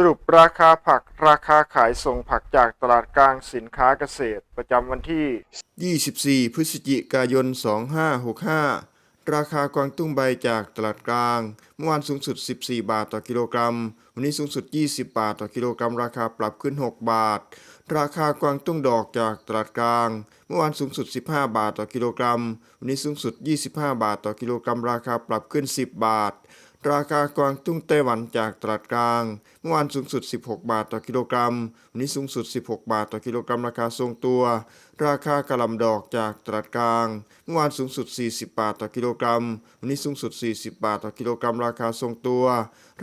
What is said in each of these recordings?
สรุปราคาผักราคาขายส่งผักจากตลาดกลางสินค้าเกษตร ประจำวันที่ 24 พฤศจิกายน 2565 ราคากวางตุ้งใบจากตลาดกลาง เมื่อวานสูงสุด 14 บาทต่อกิโลกรัม วันนี้สูงสุด 20 บาทต่อกิโลกรัม ราคาปรับขึ้น 6 บาท ราคากวางตุ้งดอกจากตลาดกลาง เมื่อวานสูงสุด 15 บาทต่อกิโลกรัม วันนี้สูงสุด 25 บาทต่อกิโลกรัม ราคาปรับขึ้น 10 บาท ราคากวางตุ้งไต้หวันจากตลาดกลาง เมื่อวานสูงสุด 16 บาทต่อกิโลกรัม วันนี้สูงสุด 16 บาทต่อกิโลกรัมราคาทรงตัว ราคากระหล่ำดอกจากตลาดกลาง เมื่อวานสูงสุด 40 บาทต่อกิโลกรัม วันนี้สูงสุด 40 บาทต่อกิโลกรัมราคาทรงตัว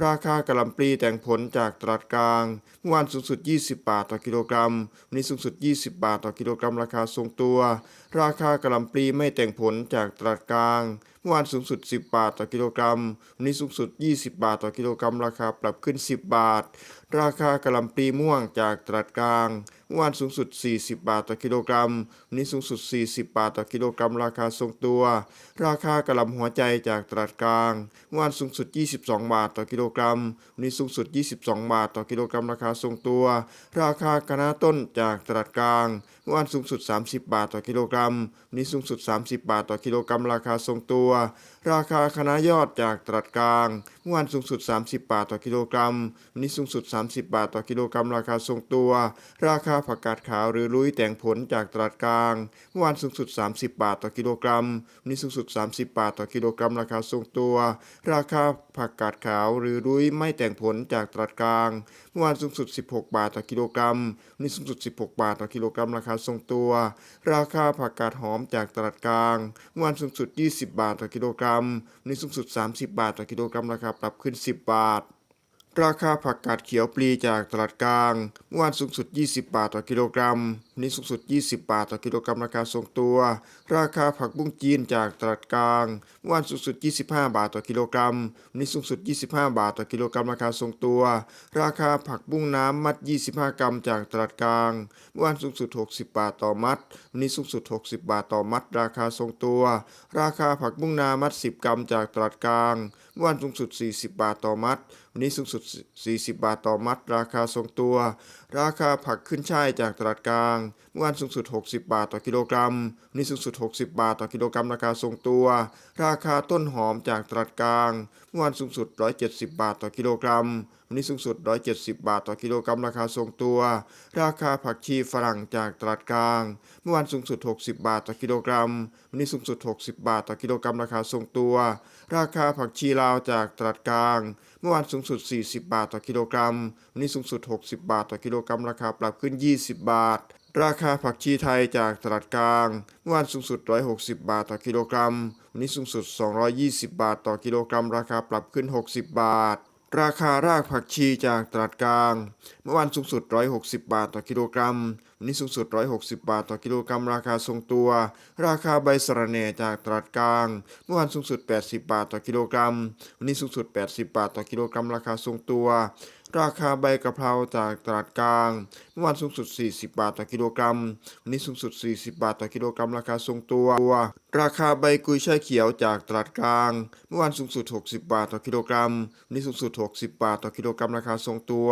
ราคากระหล่ำปลีแต่งผลจากตลาดกลาง เมื่อวานสูงสุด 20 บาทต่อกิโลกรัม วันนี้สูงสุด 20 บาทต่อกิโลกรัมราคาทรงตัว ราคากระหล่ำปลีไม่แต่งผลจากตลาดกลาง เมื่อวานสูงสุด 10 บาทต่อกิโลกรัม วันนี้สูงสุด 20 บาทต่อกิโลกรัมราคาปรับขึ้น 10 บาทราคากระลำปีม่วงจากตลาดกลางเมื่อวานสูงสุด 40 บาทต่อกิโลกรัม วันนี้สูงสุด 40 บาทต่อกิโลกรัม ราคาทรงตัว ราคากระลำหัวใจจากตลาดกลาง เมื่อวานสูงสุด 22 บาทต่อกิโลกรัม วันนี้สูงสุด 22 บาทต่อกิโลกรัม ราคาทรงตัว ราคากระนาต้นจากตลาดกลาง เมื่อวานสูงสุด 30 บาทต่อกิโลกรัม วันนี้สูงสุด 30 บาทต่อกิโลกรัม ราคาทรงตัว ราคาคณะยอดจากตลาดกลาง เมื่อวานสูงสุด 30 บาทต่อกิโลกรัม วันนี้สูงสุด 30 บาทต่อกิโลกรัม ราคาทรงตัว ราคาาผักกาดขาวหรือลุยแต่งผลจากตลาดกลาง เมื่อวานสูงสุด 30 บาทต่อกิโลกรัมวันนี้สูงสุด 30 บาทต่อกิโลกรัมราคาทรงตัว ราคาผักกาดขาวหรือลุยไม่แต่งผลจากตลาดกลาง เมื่อวานสูงสุด 16 บาทต่อกิโลกรัมวันนี้สูงสุด 16 บาทต่อกิโลกรัมราคาทรงตัว ราคาผักกาดหอมจากตลาดกลางเมื่อวานสูงสุด 20 บาทต่อกิโลกรัมวันนี้สูงสุด 30 บาทต่อกิโลกรัมราคาปรับขึ้น 10 บาท ราคาผักกาดเขียวปลีจากตลาดกลาง เมื่อวานสูงสุด 20 บาทต่อกิโลกรัมวันนี้สูงสุด 20 บาทต่อกิโลกรัมราคาทรงตัว ราคาผักบุ้งจีนจากตลาดกลาง เมื่อวานสูงสุด 25 บาทต่อกิโลกรัมวันนี้สูงสุด 25 บาทต่อกิโลกรัมราคาทรงตัว ราคาผักบุ้งน้ำมัด 25 กรัมจากตลาดกลาง เมื่อวานสูงสุด 60 บาทต่อมัดวันนี้สูงสุด 60 บาทต่อมัด ราคาทรงตัว ราคาผักบุ้งนามัด 10 กรัมจากตลาดกลาง เมื่อวานสูงสุด 40 บาทต่อมัด วันนี้สูงสุด 40 บาทต่อมัด ราคาทรงตัว ราคาผักขึ้นช่ายจากตลาดกลางเมื่อวานสูงสุด 60 บาทต่อกิโลกรัมวันนี้สูงสุด 60 บาทต่อกิโลกรัมราคาทรงตัว ราคาต้นหอมจากตลาดกลาง เมื่อวานสูงสุด 170 บาทต่อกิโลกรัม วันนี้สูงสุด 170 บาทต่อกิโลกรัมราคาทรงตัว ราคาผักชีฝรั่งจากตลาดกลาง เมื่อวานสูงสุด 60 บาทต่อกิโลกรัม วันนี้สูงสุด 60 บาทต่อกิโลกรัมราคาทรงตัว ราคาผักชีลาวจากตลาดกลาง เมื่อวานสูงสุด 40 บาทต่อกิโลกรัม วันนี้สูงสุด 60 บาทต่อกิโลกรัมราคาปรับขึ้น 20 บาท ราคาผักชีไทยจากตลาดกลางเมื่อวานสูงสุด 160 บาทต่อกิโลกรัม วันนี้สูงสุด 220 บาทต่อกิโลกรัม ราคาปรับขึ้น 60 บาท ราคารากผักชีจากตลาดกลาง เมื่อวานสูงสุด 160 บาทต่อกิโลกรัม วันนี้สูงสุด 160 บาทต่อกิโลกรัม ราคาทรงตัว ราคาใบสะระแหน่จากตลาดกลาง เมื่อวานสูงสุด 80 บาทต่อกิโลกรัม วันนี้สูงสุด 80 บาทต่อกิโลกรัม ราคาทรงตัว ราคาใบกะเพราจากตลาดกลางเมื่อวานสูงสุด 40 บาทต่อกิโลกรัม วันนี้สูงสุด 40 บาทต่อกิโลกรัม ราคาทรงตัว ราคาใบกุยช่ายเขียวจากตลาดกลาง เมื่อวานสูงสุด 60 บาทต่อกิโลกรัม วันนี้สูงสุด 60 บาทต่อกิโลกรัม ราคาทรงตัว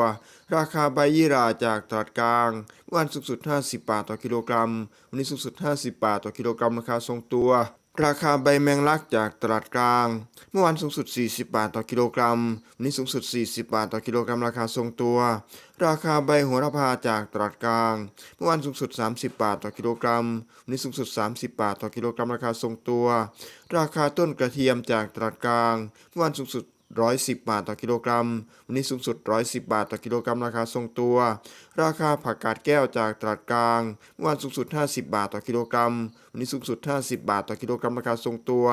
ราคาใบยี่ราจากตลาดกลาง เมื่อวานสูงสุด 50 บาทต่อกิโลกรัม วันนี้สูงสุด 50 บาทต่อกิโลกรัม ราคาทรงตัว ราคาใบแมงลักจากตลาดกลาง เมื่อวานสูงสุด 40 บาทต่อกิโลกรัม วันนี้สูงสุด 40 บาทต่อกิโลกรัม ราคาทรงตัว ราคาใบโหระพาจากตลาดกลาง เมื่อวานสูงสุด 30 บาทต่อกิโลกรัม วันนี้สูงสุด 30 บาทต่อกิโลกรัม ราคาทรงตัว ราคาต้นกระเทียมจากตลาดกลาง เมื่อวานสูงสุด 110 บาทต่อกิโลกรัม วันนี้สูงสุด 110 บาทต่อกิโลกรัมราคาทรงตัว ราคาผักกาดแก้วจากตลาดกลางเมื่อวานสูงสุด 50 บาทต่อกิโลกรัม วันนี้สูงสุด 50 บาทต่อกิโลกรัมราคาทรงตัว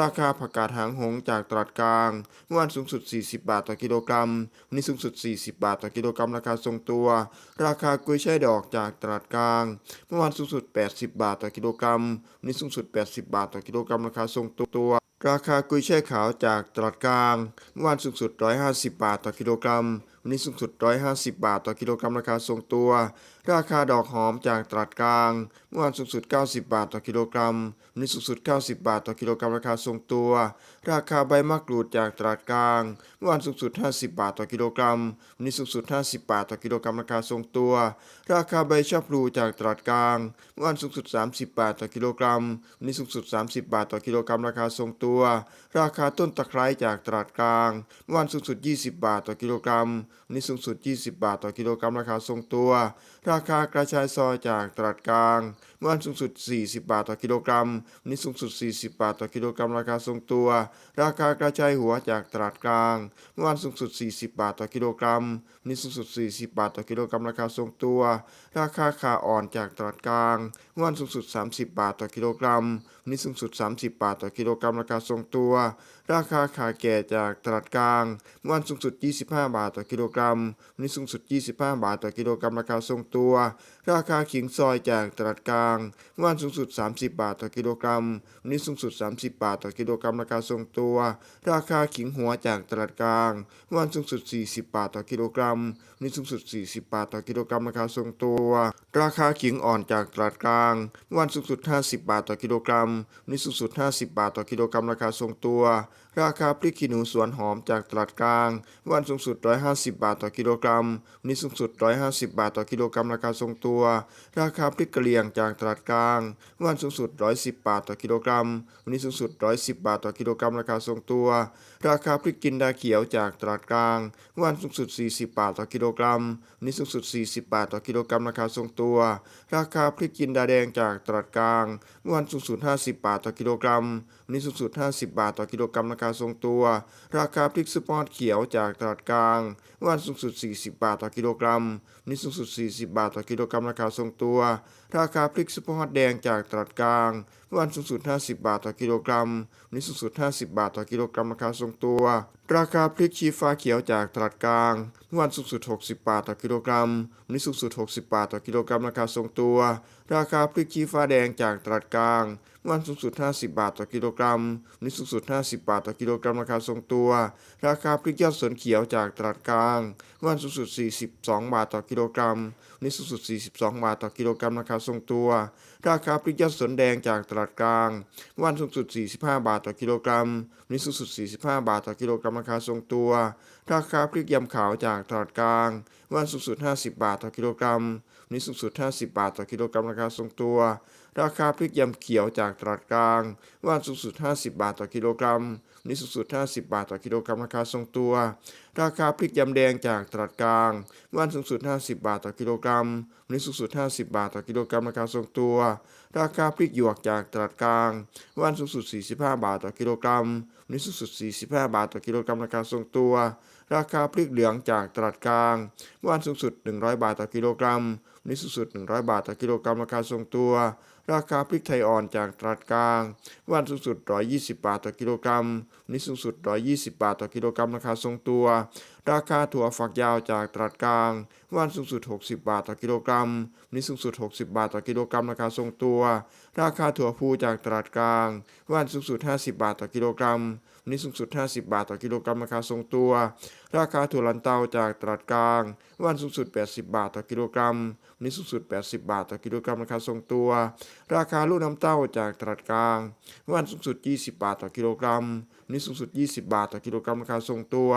ราคาผักกาดหางหงจากตลาดกลางเมื่อวานสูงสุด 40 บาทต่อกิโลกรัม วันนี้สูงสุด 40 บาทต่อกิโลกรัมราคาทรงตัว ราคากุ้ยช่ายดอกจากตลาดกลาง เมื่อวานสูงสุด 80 บาทต่อกิโลกรัม วันนี้สูงสุด 80 บาทต่อกิโลกรัมราคาทรงตัว ราคากุยช่ายขาวจากตลาดกลางเมื่อวานสูงสุด 150 บาทต่อกิโลกรัม วันนี้สูงสุด 150 บาทต่อกิโลกรัมราคาทรงตัวราคาดอกหอมจากตลาดกลางเมื่อวานสูงสุด 90 บาทต่อกิโลกรัมวันนี้สูงสุด 90 บาทต่อกิโลกรัมราคาทรงตัว ราคาใบมะกรูดจากตลาดกลางเมื่อวานสูงสุด 50 บาทต่อกิโลกรัมวันนี้สูงสุด 50 บาทต่อกิโลกรัมราคาทรงตัว ราคาใบชะพลูจากตลาดกลางเมื่อวานสูงสุด 30 บาทต่อกิโลกรัมวันนี้สูงสุด 30 บาทต่อกิโลกรัมราคาทรงตัว ราคาต้นตะไคร้จากตลาดกลางเมื่อวานสูงสุด 20 บาทต่อกิโลกรัมวันนี้สูงสุด 20 บาทต่อกิโลกรัมราคาทรงตัวราคากระชายซอยจากตลาดกลาง เมื่อวานสูงสุด 40 บาทต่อกิโลกรัมวันนี้สูงสุด 40 บาทต่อกิโลกรัมราคาทรงตัว ราคากระชายหัวจากตลาดกลาง เมื่อวานสูงสุด 40 บาทต่อกิโลกรัมวันนี้สูงสุด 40 บาทต่อกิโลกรัมราคาทรงตัว ราคาขาอ่อนจากตลาดกลาง เมื่อวานสูงสุด 30 บาทต่อกิโลกรัมวันนี้สูงสุด 30 บาทต่อกิโลกรัมราคาทรงตัว ราคาขาแก่จากตลาดกลาง เมื่อวานสูงสุด 25 บาทต่อกิโลกรัมวันนี้สูงสุด 25 บาทต่อกิโลกรัมราคาทรงตัวราคาขิงซอยจากตลาดกลางเมื่อวานสูงสุด 30 บาทต่อกิโลกรัม วันนี้สูงสุด 30 บาทต่อกิโลกรัมราคาทรงตัว ราคาขิงหัวจากตลาดกลางเมื่อวานสูงสุด 40 บาทต่อกิโลกรัม วันนี้สูงสุด 40 บาทต่อกิโลกรัมราคาทรงตัว ราคาขิงอ่อนจากตลาดกลางเมื่อวานสูงสุด 50 บาทต่อกิโลกรัม วันนี้สูงสุด 50 บาทต่อกิโลกรัมราคาทรงตัวราคาพริกขี้หนูสวนหอมจากตลาดกลางวานสูงสุด 150 บาทต่อกิโลกรัมวันนี้สูงสุด 150 บาทต่อกิโลกรัมราคาทรงตัว ราคาพริกกะเหรี่ยงจากตลาดกลางวานสูงสุด 110 บาทต่อกิโลกรัมวันนี้สูงสุด 110 บาทต่อกิโลกรัมราคาทรงตัว ราคาพริกจินดาเขียวจากตลาดกลางวานสูงสุด 40 บาทต่อกิโลกรัมวันนี้สูงสุด 40 บาทต่อกิโลกรัมราคาทรงตัว ราคาพริกจินดาแดงจากตลาดกลางวานสูงสุด 50 บาทต่อกิโลกรัมวันนี้สูงสุด 50 บาทต่อกิโลกรัมราคาทรงตัว ราคาพริกสปอร์ตเขียวจากตลาดกลางเมื่อวานสูงสุด 40 บาทต่อกิโลกรัมวันนี้สูงสุด 40 บาทต่อกิโลกรัมราคาทรงตัว ราคาพริกสปอร์ตแดงจากตลาดกลางเมื่อวานสูงสุด 50 บาทต่อกิโลกรัมวันนี้สูงสุด 50 บาทต่อกิโลกรัมราคาทรงตัว ราคาพริกชี้ฟ้าเขียวจากตลาดกลางเมื่อวานสูงสุด 60 บาทต่อกิโลกรัมวันนี้สูงสุด 60 บาทต่อกิโลกรัมราคาทรงตัว ราคาพริกชี้ฟ้าแดงจากตลาดกลาง วานสูงสุด 50 บาทต่อกิโลกรัมวันนี้สูงสุด 50 บาทต่อกิโลกรัมราคาทรงตัว ราคาพริกยอดสวนเขียวจากตลาดกลางวานสูงสุด 42 บาทต่อกิโลกรัมวันนี้สูงสุด 42 บาทต่อกิโลกรัมราคาทรงตัว ราคาพริกยอดสวนแดงจากตลาดกลางวานสูงสุด 45 บาทต่อกิโลกรัมวันนี้สูงสุด 45 บาทต่อกิโลกรัมราคาทรงตัว ราคาพริกยำขาวจากตลาดกลางวานสูงสุด 50 บาทต่อกิโลกรัมวันนี้สูงสุด 50 บาทต่อกิโลกรัมราคาทรงตัว ราคาพริกยำเขียวจากตลาดกลางวานสูงสุด 50 บาทต่อกิโลกรัมวันนี้สูงสุด 50 บาทต่อกิโลกรัมราคาทรงตัว ราคาพริกยำแดงจากตลาดกลางวานสูงสุด 50 บาทต่อกิโลกรัมวันนี้สูงสุด 50 บาทต่อกิโลกรัมราคาทรงตัว ราคาพริกหยวกจากตลาดกลางวานสูงสุด 45 บาทต่อกิโลกรัมวันนี้สูงสุด 45 บาทต่อกิโลกรัมราคาทรงตัว ราคาพริกเหลืองจากตลาดกลางเมื่อวานสูงสุด 100 บาทต่อกิโลกรัมวันนี้สูงสุด 100 บาทต่อกิโลกรัมราคาทรงตัว ราคาพริกไทยอ่อนจากตลาดกลางเมื่อวานสูงสุด 120 บาทต่อกิโลกรัมวันนี้สูงสุด 120 บาทต่อกิโลกรัมราคาทรงตัว ราคาถั่วฝักยาวจากตลาดกลางเมื่อวานสูงสุด 60 บาทต่อกิโลกรัมวันนี้สูงสุด 60 บาทต่อกิโลกรัมราคาทรงตัว ราคาถั่วพูจากตลาดกลางเมื่อวานสูงสุด 50 บาทต่อกิโลกรัมวันนี้สูงสุด 50 บาทต่อกิโลกรัมราคาทรงตัว ราคาถั่วลันเตาจากตลาดกลางเมื่อวานสูงสุด 80 บาทต่อกิโลกรัมวันนี้สูงสุด 80 บาทต่อกิโลกรัมราคาทรงตัว ราคาลูกน้ำเต้าจากตลาดกลางเมื่อวานสูงสุด 20 บาทต่อกิโลกรัมวันนี้สูงสุด 20 บาทต่อกิโลกรัมราคาทรงตัว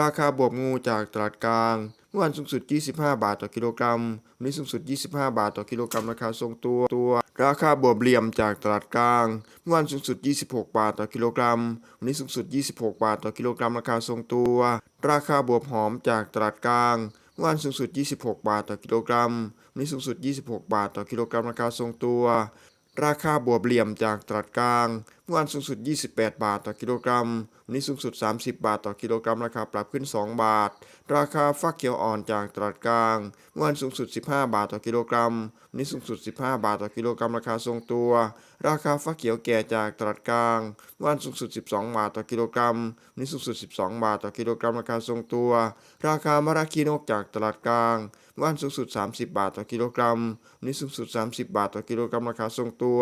ราคาบวบงูจากตลาดกลางเมื่อวานสูงสุด 25 บาทต่อกิโลกรัม วันนี้สูงสุด 25 บาทต่อกิโลกรัม ราคาทรงตัว ตัว ราคาบวบเหลี่ยมจากตลาดกลาง เมื่อวานสูงสุด 26 บาทต่อกิโลกรัม วันนี้สูงสุด 26 บาทต่อกิโลกรัม ราคาทรงตัวราคาบวบหอมจากตลาดกลางเมื่อวานสูงสุด 26 บาทต่อกิโลกรัมวันนี้สูงสุด 26 บาทต่อกิโลกรัมราคาทรงตัว ราคาบวบเหลี่ยมจากตลาดกลางเมื่อวานสูงสุด 28 บาทต่อกิโลกรัม วันนี้สูงสุด 30 บาทต่อกิโลกรัม ราคาปรับขึ้น 2 บาท ราคาฟักเขียวอ่อนจากตลาดกลาง เมื่อวานสูงสุด 15 บาทต่อกิโลกรัม วันนี้สูงสุด 15 บาทต่อกิโลกรัม ราคาทรงตัว ราคาฟักเขียวแก่จากตลาดกลาง เมื่อวานสูงสุด 12 บาทต่อกิโลกรัม วันนี้สูงสุด 12 บาทต่อกิโลกรัม ราคาทรงตัว ราคามะระคีนกจากตลาดกลาง เมื่อวานสูงสุด 30 บาทต่อกิโลกรัม วันนี้สูงสุด 30 บาทต่อกิโลกรัม ราคาทรงตัว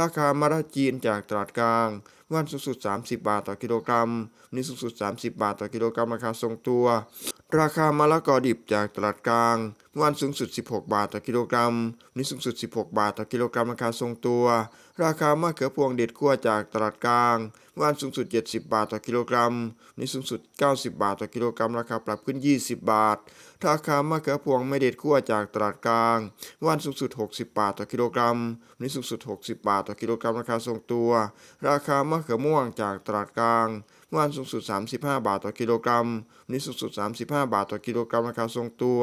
ราคามะระจีนจากตลาดกลางเวันสูงสุด 30 บาทต่อกิโลกรัมวันนี้สูงสุด 30 บาทต่อกิโลกรัมราคาทรงตัว ราคามะละกอดิบจากตลาดกลางเมื่อวันสูงสุด 16 บาทต่อกิโลกรัมวันนี้สูงสุด 16 บาทต่อกิโลกรัมราคาทรงตัว ราคามะเขือพวงเด็ดขั้วจากตลาดกลางเมื่อวันสูงสุด 70 บาทต่อกิโลกรัมวันนี้สูงสุด 90 บาทต่อกิโลกรัมราคาปรับขึ้น 20 บาท ราคามะเขือพวงไม่เด็ดขั้วจากตลาดกลางเมื่อวันสูงสุด 60 บาทต่อกิโลกรัมวันนี้สูงสุด 60 บาทต่อกิโลกรัมราคาทรงตัว ราคามะเขือม่วงจากตลาดกลาง วันสูงสุด 35 บาทต่อกิโลกรัมวันนี้สูงสุด 35 บาทต่อกิโลกรัมราคาทรงตัว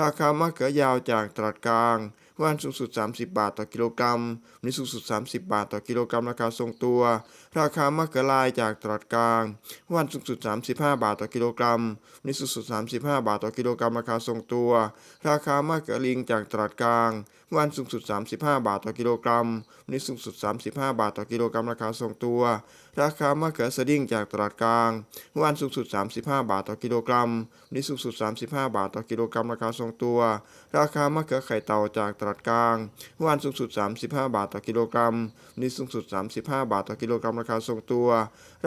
ราคามะเขือยาวจากตลาดกลาง เมื่อวันสูงสุด 30 บาทต่อกิโลกรัมวันนี้สูงสุด 30 บาทต่อกิโลกรัมราคาทรงตัว ราคามะเขือลายจากตลาดกลางเมื่อวันสูงสุด 35 บาทต่อกิโลกรัมวันนี้สูงสุด 35 บาทต่อกิโลกรัมราคาทรงตัว ราคามะเขือลิงจากตลาดกลางเมื่อวันสูงสุด 35 บาทต่อกิโลกรัมวันนี้สูงสุด 35 บาทต่อกิโลกรัมราคาทรงตัว ราคามะเขือสดิ้งจากตลาดกลางเมื่อวันสูงสุด 35 บาทต่อกิโลกรัมวันนี้สูงสุด 35 บาทต่อกิโลกรัมราคาทรงตัว ราคามะเขือไข่เต่าจากตลาดกลางเมื่อวันสูงสุด 35 บาทต่อกิโลกรัมวันนี้สูงสุด 35 บาทต่อกิโลกรัมราคาทรงตัว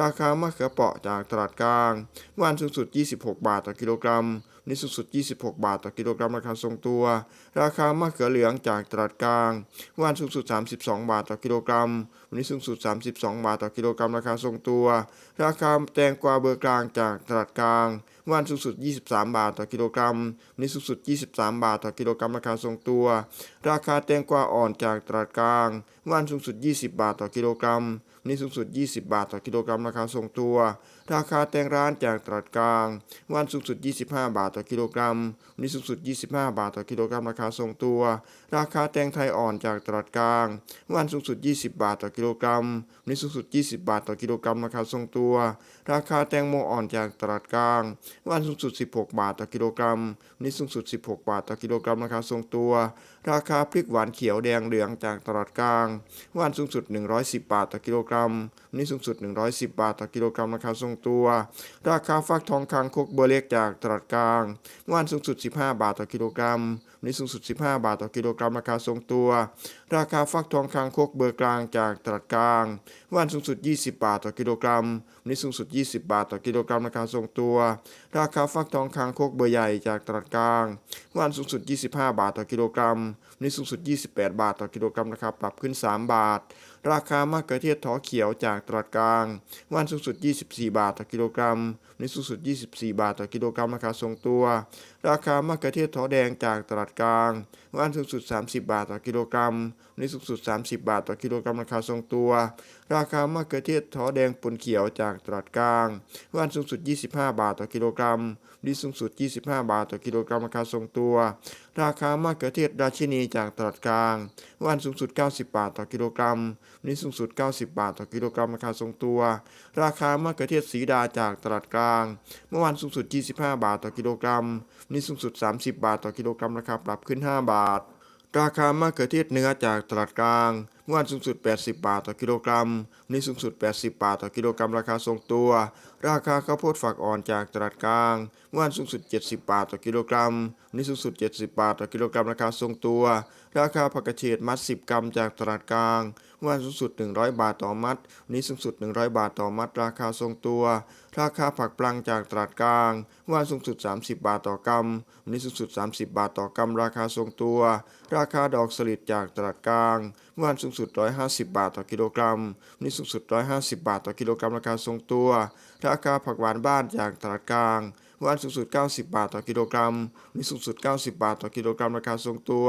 ราคามะเขือเปราะจากตลาดกลางเมื่อวันสูงสุด 26 บาทต่อกิโลกรัมวันนี้สูงสุด 26 บาทต่อกิโลกรัมราคาทรงตัว ราคามะเขือเหลืองจากตลาดกลางเมื่อวันสูงสุด 32 บาทต่อกิโลกรัมวันนี้สูงสุด 32 บาทต่อกิโลกรัมราคาทรงตัว ราคาแตงกวาเบอร์กลางจากตลาดกลางเมื่อวันสูงสุด 23 บาทต่อกิโลกรัมวันนี้สูงสุด 23 บาทต่อกิโลกรัมราคาทรงตัว ราคาแตงกวาอ่อนจากตลาดกลางวันสูงสุด 20 บาทต่อกิโลกรัมวันนี้สูงสุด 20 บาทต่อกิโลกรัมราคาทรงตัว ราคาแตงร้านจากตลาดกลาง วันสูงสุด 25 บาทต่อกิโลกรัมวันนี้สูงสุด 25 บาทต่อกิโลกรัมราคาทรงตัว ราคาแตงไทยอ่อนจากตลาดกลาง วันสูงสุด 20 บาทต่อกิโลกรัมวันนี้สูงสุด 20 บาทต่อกิโลกรัมราคาทรงตัว ราคาแตงโมอ่อนจากตลาดกลาง วันสูงสุด 16 บาทต่อกิโลกรัมวันนี้สูงสุด 16 บาทต่อกิโลกรัมราคาทรงตัว ราคาพริกหวานเขียวแดงเหลืองจากตลาดกลางวันสูงสุด 110 บาทต่อกิโลกรัมวันนี้สูงสุด 110 บาทต่อกิโลกรัมราคาทรงตัว ราคาฟักทองคางคกเบอร์เล็กจากตลาดกลางวันสูงสุด 15 บาทต่อกิโลกรัม นนี้สูงสุด 15 บาทต่อกิโลกรัมราคาทรงตัว ราคาฟักทองคางคกเบอร์กลางจากตลาดกลางวันสูงสุด 20 บาทต่อกิโลกรัมวันนี้สูงสุด 20 บาทต่อกิโลกรัมราคาทรงตัว ราคาฟักทองคางคกเบอร์ใหญ่จากตลาดกลางวันสูงสุด 25 บาทต่อกิโลกรัมวันนี้สูงสุด 28 บาทต่อกิโลกรัมราคาปรับขึ้น 3 บาท ราคามะเขือเทศถอเขียวจากตลาดกลางวันสูงสุด 24 บาทต่อกิโลกรัม วันสูงสุด 24 บาทต่อกิโลกรัมราคาทรงตัว ราคามะเขือเทศถอแดงจากตลาดกลางวันสูงสุด 30 บาทต่อกิโลกรัมวันนี้สูงสุด 30 บาทต่อกิโลกรัมราคาทรงตัว ราคามะเขือเทศถอแดงปนเขียวจากตลาดกลางวันสูงสุด 25 บาทต่อกิโลกรัมวันนี้สูงสุด 25 บาทต่อกิโลกรัมราคาทรงตัว ราคามะเขือเทศราชินีจากตลาดกลางวันสูงสุด 90 บาทต่อกิโลกรัมวันนี้สูงสุด 90 บาทต่อกิโลกรัมราคาทรงตัว ราคามะเขือเทศสีดาจากตลาดกลางเมื่อวันสูงสุด 25 บาทต่อกิโลกรัม วันนี้สูงสุด 30 บาทต่อกิโลกรัมราคาปรับขึ้น 5 บาท ราคามะเขือเทศเนื้อจากตลาดกลางเมื่อวันสูงสุด 80 บาทต่อกิโลกรัมวันนี้สูงสุด 80 บาทต่อกิโลกรัมราคาทรงตัว ราคาข้าวโพดฝักอ่อนจากตลาดกลางเมื่อวันสูงสุด 70 บาทต่อกิโลกรัมวันนี้สูงสุด 70 บาทต่อกิโลกรัมราคาทรงตัว ราคาผักกระเฉดมัด 10 กรัมจากตลาดกลางเมื่อวันสูงสุด 100 บาทต่อมัดวันนี้สูงสุด 100 บาทต่อมัด ราคาทรงตัว ราคาผักปลังจากตลาดกลางเมื่อวันสูงสุด 30 บาทต่อกรัมวันนี้สูงสุด 30 บาทต่อกรัมราคาทรงตัว ราคาดอกสลิดจากตลาดกลาง เมื่อวันสูงสุด 150 บาทต่อกิโลกรัม วันนี้สูงสุด 150 บาทต่อกิโลกรัมราคาทรงตัว ราคาผักหวานบ้านจากตลาดกลางเมื่อวันสูงสุด 90 บาทต่อกิโลกรัม วันนี้สูงสุด 90 บาทต่อกิโลกรัมราคาทรงตัว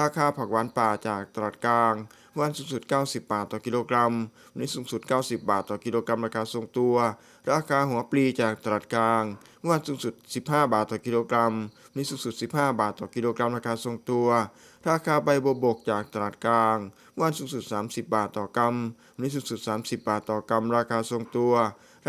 ราคาผักหวานป่าจากตลาดกลาง วันสูงสุด 90 บาทต่อกิโลกรัม วันนี้สูงสุด 90 บาทต่อกิโลกรัมราคาทรงตัว ราคาหัวปลีจากตลาดกลางม้วันสูงสุด 15 บาทต่อกิโลกรัม วันนี้สูงสุด 15 บาทต่อกิโลกรัมราคาทรงตัว ราคาใบบัวบกจากตลาดกลางม้วันสูงสุด 30 บาทต่อกรัม วันนี้สูงสุด 30 บาทต่อกรัมราคาทรงตัว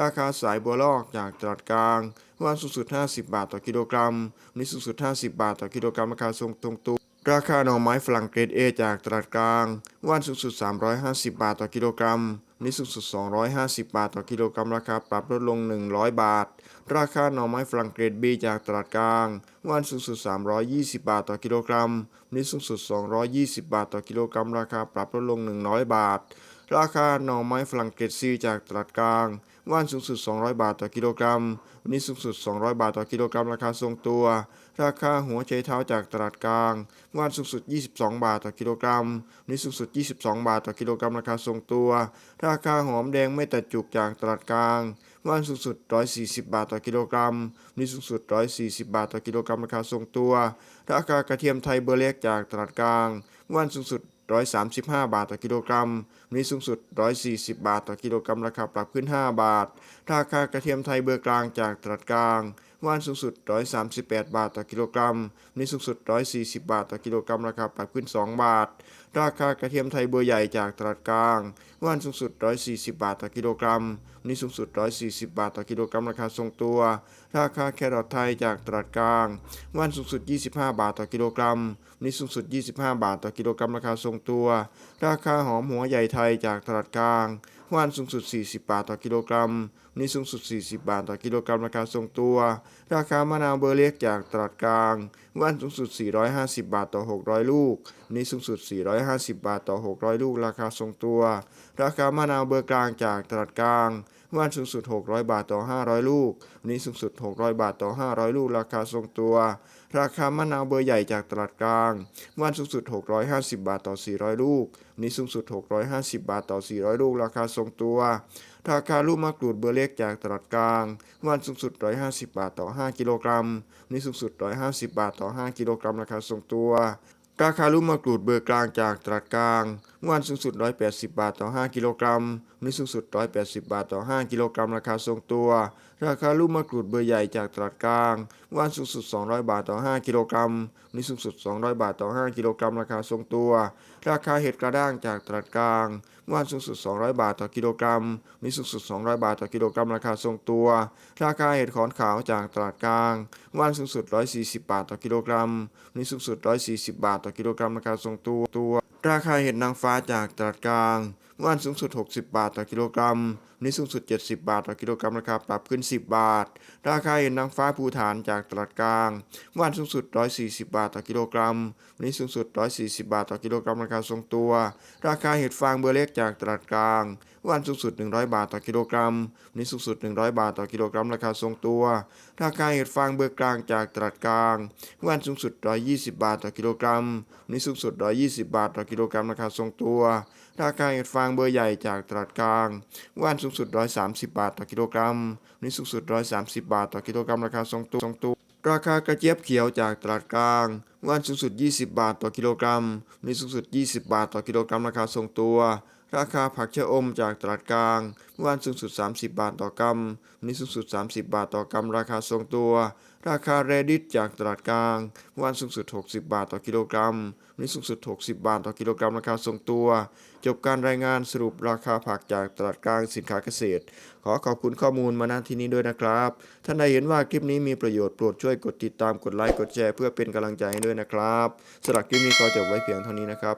ราคาสายบัวลอกจากตลาดกลางม้วันสูงสุด 50 บาทต่อกิโลกรัม วันนี้สูงสุด 50 บาทต่อกิโลกรัมราคาทรงตรงตัว ราคาหน่อไม้ฝรั่งเกรด A จากตลาดกลางวันสูงสุด 350 บาทต่อกิโลกรัม นี้สูงสุด 250 บาทต่อกิโลกรัมราคาปรับลดลง 100 บาท ราคาหน่อไม้ฝรั่งเกรด B จากตลาดกลางวันสูงสุด 320 บาทต่อกิโลกรัม นี้สูงสุด 220 บาทต่อกิโลกรัมราคาปรับลดลง 100 บาท ราคาหน่อไม้ฝรั่งเกรดซีจากตลาดกลาง ว่านสูงสุด 200 บาทต่อกิโลกรัม วันนี้สูงสุด 200 บาทต่อกิโลกรัม ราคาทรงตัว ราคาหัวไชเท้าจากตลาดกลาง ว่านสูงสุด 22 บาทต่อกิโลกรัม วันนี้สูงสุด 22 บาทต่อกิโลกรัม ราคาทรงตัว ราคาหอมแดงไม่ตัดจุกจากตลาดกลาง ว่านสูงสุด 140 บาทต่อกิโลกรัม วันนี้สูงสุด 140 บาทต่อกิโลกรัม ราคาทรงตัว ราคากระเทียมไทยเบอร์เล็กจากตลาดกลาง ว่านสูงสุด 135 บาทต่อกิโลกรัมวันนี้สูงสุด 140 บาทต่อกิโลกรัมราคาปรับขึ้น 5 บาท ราคากระเทียมไทยเบอร์กลางจากตลาดกลาง ว่านสูงสุด 138 บาทต่อกิโลกรัมวันนี้สูงสุด 140 บาทต่อกิโลกรัม ราคาปรับขึ้น 2 บาท ราคากระเทียมไทยเบอร์ใหญ่จากตลาดกลางว่านสูงสุด 140 บาทต่อกิโลกรัมวันนี้สูงสุด 140 บาทต่อกิโลกรัม ราคาทรงตัว ราคาแครอทไทยจากตลาดกลางว่านสูงสุด 25 บาทต่อกิโลกรัมวันนี้สูงสุด 25 บาทต่อกิโลกรัม ราคาทรงตัว ราคาหอมหัวใหญ่ไทยจากตลาดกลางว่านสูงสุด 40 บาทต่อกิโลกรัมนนี้สูงสุด 40 บาทต่อกิโลกรัมราคาทรงตัว ราคามะนาวเบอร์เล็กจากตลาดกลางว่านสูงสุด 450 บาทต่อ 600 ลูกวันนี้สูงสุด 450 บาทต่อ 600 ลูก ราคาทรงตัว ราคามะนาวเบอร์กลางจากตลาดกลางว่านสูงสุด 600 บาทต่อ 500 ลูกวันนี้สูงสุด 600 บาทต่อ 500 ลูก ราคาทรงตัว ราคามะนาวเบอร์ใหญ่จากตลาดกลางว่านสูงสุด 650 บาทต่อ 400 ลูกวันนี้สูงสุด 650 บาทต่อ 400 ลูก ราคาทรงตัว ราคาลูกมะกรูดเบอร์เล็กจากตลาดกลาง วันสูงสุด 150 บาทต่อ 5 กิโลกรัมวันนี้สูงสุด 150 บาทต่อ 5 กิโลกรัมราคาทรงตัว ราคาลูกมะกรูดเบอร์กลางจากตลาดกลางวันสูงสุด 180 บาทต่อ 5 กิโลกรัมวันนี้สูงสุด 180 บาทต่อ 5 กิโลกรัมราคาทรงตัว ราคาลูกมะกรูดเบอร์ใหญ่จากตลาดกลาง วันสูงสุด 200 บาทต่อ 5 กิโลกรัมวันนี้สูงสุด 200 บาทต่อ 5 กิโลกรัมราคาทรงตัว ราคาเห็ดกระด้างจากตลาดกลาง วานสูงสุด 200 บาทต่อกิโลกรัม มีสูงสุด 200 บาทต่อกิโลกรัมราคาทรงตัว ราคาเห็ดขอนขาวจากตลาดกลางวานสูงสุด 140 บาทต่อกิโลกรัม มีสูงสุด 140 บาทต่อกิโลกรัมราคาทรงตัวตัว ราคาเห็ดนางฟ้าจากตลาดกลางวานสูงสุด 60 บาทต่อกิโลกรัม นนี้สูงสุด 70 บาท ต่อกิโลกรัมราคาปรับขึ้น 10 บาท ราคาเห็ดนางฟ้าภูฐานจากตลาดกลางวันสูงสุด 140 บาท ต่อกิโลกรัม วันนี้สูงสุด 140 บาท ต่อกิโลกรัมราคาทรงตัว ราคาเห็ดฟางเบอร์เล็กจากตลาดกลางวันสูงสุด 100 บาท ต่อกิโลกรัม วันนี้สูงสุด 100 บาท ต่อกิโลกรัมราคาทรงตัว ราคาเห็ดฟางเบอร์กลางจากตลาดกลางวันสูงสุด 120 บาท ต่อกิโลกรัม วันนี้สูงสุด 120 บาท ต่อกิโลกรัมราคาทรงตัวราคาเห็ดฟางเบอร์ใหญ่จากตลาดกลางวันสูงสุด 130 บาทต่อกิโลกรัมวันนี้สูงสุด 130 บาทต่อกิโลกรัมราคาทรงตัวทรงตัวราคากระเจี๊ยบเขียวจากตลาดกลางวันสูงสุด 20 บาทต่อกิโลกรัมวันนี้สูงสุด 20 บาทต่อกิโลกรัมราคาทรงตัว ราคาผักชะอมจากตลาดกลาง เมื่อวันสูงสุด 30 บาทต่อกรัมวันนี้สูงสุด 30 บาทต่อกรัม ราคาทรงตัว ราคาเรดิตจากตลาดกลาง เมื่อวันสูงสุด 60 บาทต่อกิโลกรัมวันนี้สูงสุด 60 บาทต่อกิโลกรัม ราคาทรงตัว จบการรายงานสรุปราคาผักจากตลาดกลางสินค้าเกษตร ขอขอบคุณข้อมูลมาณที่นี้ด้วยนะครับ ท่านใดเห็นว่าคลิปนี้มีประโยชน์โปรดช่วยกดติดตามกดไลค์กดแชร์เพื่อเป็นกำลังใจให้ด้วยนะครับสำหรับคลิปนี้ขอจบไว้เพียงเท่านี้นะครับ